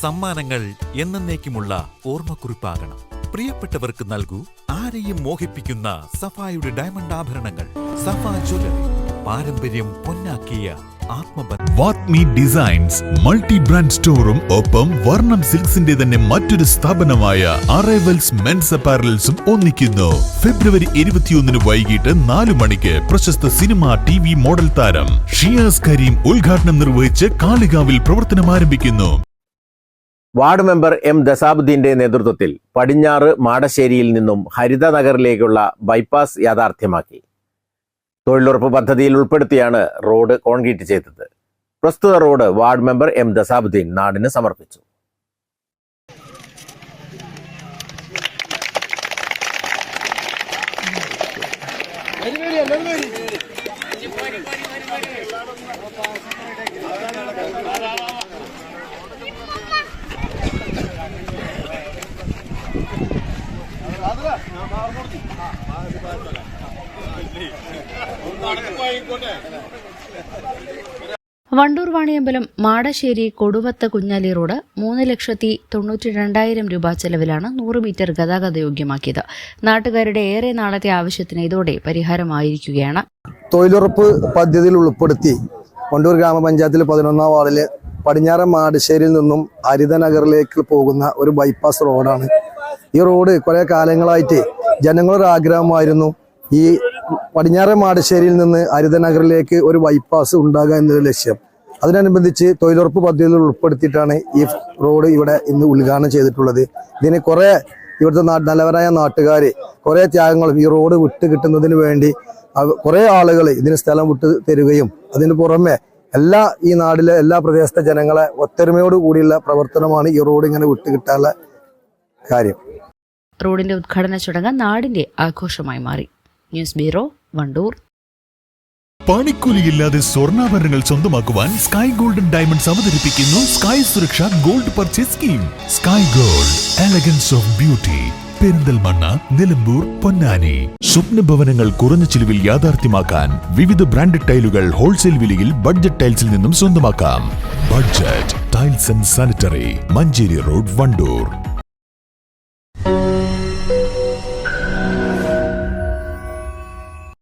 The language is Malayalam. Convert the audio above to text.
സമ്മാനങ്ങൾ എന്നേക്കുമുള്ള ഓർമ്മക്കുറിപ്പാകണം. പ്രിയപ്പെട്ടവർക്ക് നൽകൂ ആരെയും മോഹിപ്പിക്കുന്ന സഫായുടെ ഡയമണ്ട് ആഭരണങ്ങൾ. സഫാ ജ്വല്ലറി പാരമ്പര്യം പൊന്നാക്കിയ വാത്മി ഡിസൈൻസ് മൾട്ടി ബ്രാൻഡ് സ്റ്റോറും ഒപ്പം വർണം സിൽക്സിന്റെ തന്നെ മറ്റൊരു സ്ഥാപനമായ അറൈവൽസ് മെൻസ് അപ്പാരൽസും ഒന്നിക്കുന്നു. ഫെബ്രുവരി ഇരുപത്തിയൊന്നിന് വൈകിട്ട് നാലു മണിക്ക് പ്രശസ്ത സിനിമ ടി വി മോഡൽ താരം ഷിയാസ് കരീം ഉദ്ഘാടനം നിർവഹിച്ച് കാളികാവിൽ പ്രവർത്തനം ആരംഭിക്കുന്നു. വാർഡ് മെമ്പർ എം ദസാബുദ്ദീന്റെ നേതൃത്വത്തിൽ പടിഞ്ഞാറ് മാടശ്ശേരിയിൽ നിന്നും ഹരിതനഗറിലേക്കുള്ള ബൈപ്പാസ് യാഥാർത്ഥ്യമാക്കി. തൊഴിലുറപ്പ് പദ്ധതിയിൽ ഉൾപ്പെടുത്തിയാണ് റോഡ് കോൺക്രീറ്റ് ചെയ്തത്. പ്രസ്തുത road ward member M Dasabuddin നാടിന് സമർപ്പിച്ചു. വണ്ടൂർ വാണിയമ്പലം മാടശ്ശേരി കൊടുവത്ത കുഞ്ഞാലി റോഡ് മൂന്ന് ലക്ഷത്തി തൊണ്ണൂറ്റി രണ്ടായിരം രൂപ ചെലവിലാണ് നൂറ് മീറ്റർ ഗതാഗത യോഗ്യമാക്കിയത് നാട്ടുകാരുടെ ഏറെ നാളത്തെ ആവശ്യത്തിന് ഇതോടെ പരിഹാരമായിരിക്കുകയാണ്. തൊഴിലുറപ്പ് പദ്ധതിയിൽ ഉൾപ്പെടുത്തി വണ്ടൂർ ഗ്രാമപഞ്ചായത്തിൽ പതിനൊന്നാം വാർഡിലെ പടിഞ്ഞാറൻ മാടശ്ശേരിയിൽ നിന്നും ഹരിതനഗറിലേക്ക് പോകുന്ന ഒരു ബൈപ്പാസ് റോഡാണ് ഈ റോഡ് കുറെ കാലങ്ങളായിട്ട് ജനങ്ങളുടെ ആഗ്രഹമായിരുന്നു. ഈ പടിഞ്ഞാറ മാടശ്ശേരിയിൽ നിന്ന് ഹരിതനഗറിലേക്ക് ഒരു ബൈപ്പാസ് ഉണ്ടാകുക എന്നൊരു ലക്ഷ്യം. അതിനനുബന്ധിച്ച് തൊഴിലുറപ്പ് പദ്ധതിയിൽ ഉൾപ്പെടുത്തിയിട്ടാണ് ഈ റോഡ് ഇവിടെ ഇന്ന് ഉദ്ഘാടനം ചെയ്തിട്ടുള്ളത്. ഇതിന് കുറെ ഇവിടുത്തെ നല്ലവരായ നാട്ടുകാർ കുറെ ത്യാഗങ്ങളും ഈ റോഡ് വിട്ട് കിട്ടുന്നതിന് വേണ്ടി കുറെ ആളുകൾ ഇതിന് സ്ഥലം വിട്ട് തരുകയും അതിന് പുറമെ എല്ലാ ഈ നാടിലെ എല്ലാ പ്രദേശത്തെ ജനങ്ങളെ ഒത്തൊരുമയോട് കൂടിയുള്ള പ്രവർത്തനമാണ് ഈ റോഡ് ഇങ്ങനെ വിട്ടുകിട്ടാനുള്ള കാര്യം. റോഡിന്റെ ഉദ്ഘാടന ചടങ്ങ് നാടിന്റെ ആഘോഷമായി മാറി. News bureau Wandoor. പണിക്കൂലിയില്ലാതെ സ്വർണാഭരണങ്ങൾ സ്വന്തമാക്കുവാൻ സ്കൈ ഗോൾഡൻ ഡയമണ്ട്സ് അവതരിപ്പിക്കുന്നു sky Suraksha gold purchase scheme. Sky gold elegance of beauty. Perinthalmanna Nilambur Ponnani. സ്വപ്ന ഭവനങ്ങൾ കുറഞ്ഞ ചിലവിൽ യാഥാർത്ഥ്യമാക്കാൻ വിവിധ ബ്രാൻഡ് ടൈലുകൾ ഹോൾസെയിൽ വിലയിൽ ബഡ്ജറ്റ് ടൈൽസിൽ നിന്നും സ്വന്തമാക്കാം. Budget tiles and sanitary Manjeri road Wandoor.